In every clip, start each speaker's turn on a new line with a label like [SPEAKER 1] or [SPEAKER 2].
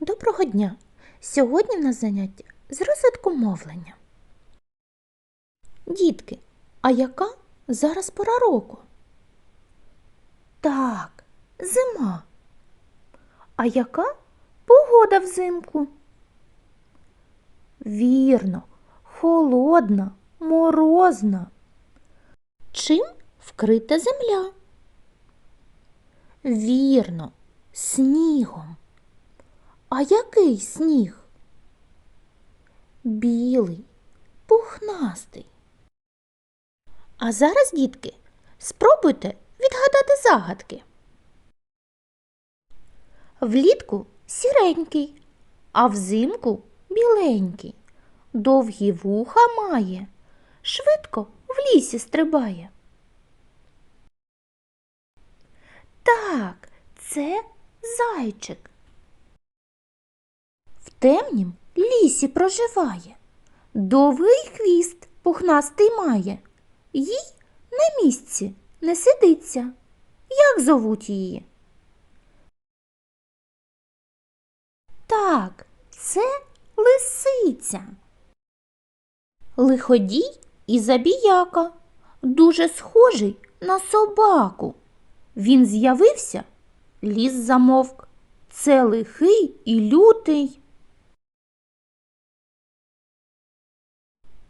[SPEAKER 1] Доброго дня! Сьогодні в нас заняття з розвитку мовлення. Дітки, а яка зараз пора року? Так, зима. А яка погода взимку? Вірно, холодна, морозна. Чим вкрита земля? Вірно, снігом. А який сніг? Білий, пухнастий. А зараз, дітки, спробуйте відгадати загадки. Влітку сіренький, а взимку біленький. Довгі вуха має, швидко в лісі стрибає. Так, це зайчик. Темнім лісі проживає. Довгий хвіст пухнастий має. Їй на місці не сидиться. Як зовуть її? Так, це лисиця. Лиходій і забіяка, дуже схожий на собаку. Він з'явився, ліс замовк. Це лихий і лютий.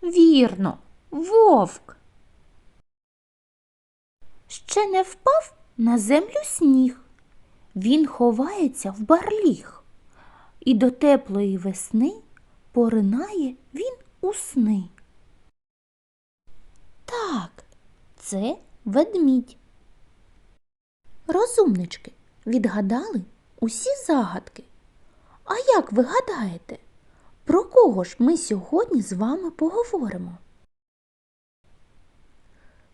[SPEAKER 1] Вірно, вовк. Ще не впав на землю сніг. Він ховається в барліг, і до теплої весни поринає він у сни. Так, це ведмідь. Розумнички, відгадали усі загадки. А як ви гадаєте, про кого ж ми сьогодні з вами поговоримо?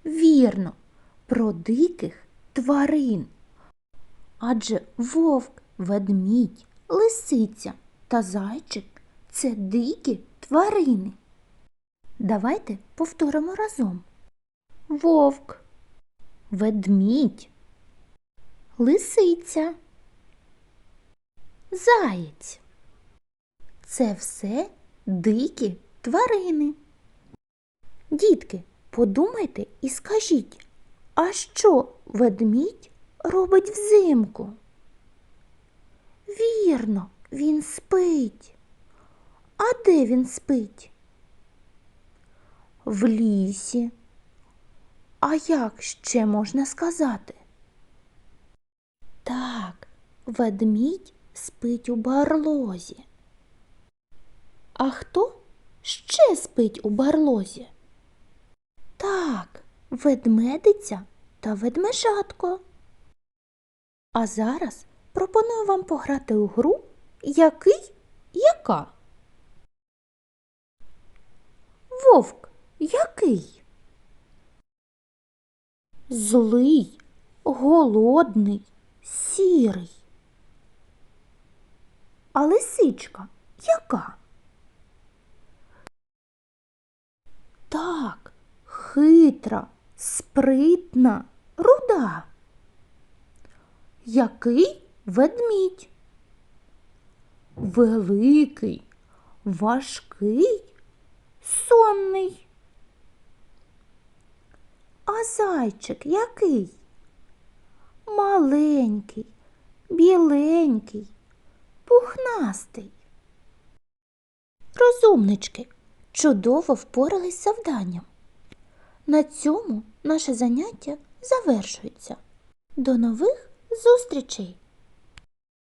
[SPEAKER 1] Вірно, про диких тварин. Адже вовк, ведмідь, лисиця та зайчик це дикі тварини. Давайте повторимо разом. Вовк, ведмідь, лисиця, заєць. Це все дикі тварини. Дітки, подумайте і скажіть, а що ведмідь робить взимку? Вірно, він спить. А де він спить? В лісі. А як ще можна сказати? Так, ведмідь спить у барлозі. А хто ще спить у барлозі? Так, ведмедиця та ведмежатко. А зараз пропоную вам пограти у гру Який яка? Вовк який? Злий, голодний, сірий. А лисичка яка? Так, хитра, спритна, руда. Який ведмідь? Великий, важкий, сонний. А зайчик який? Маленький, біленький, пухнастий. Розумнички, чудово впорались з завданням. На цьому наше заняття завершується. До нових зустрічей!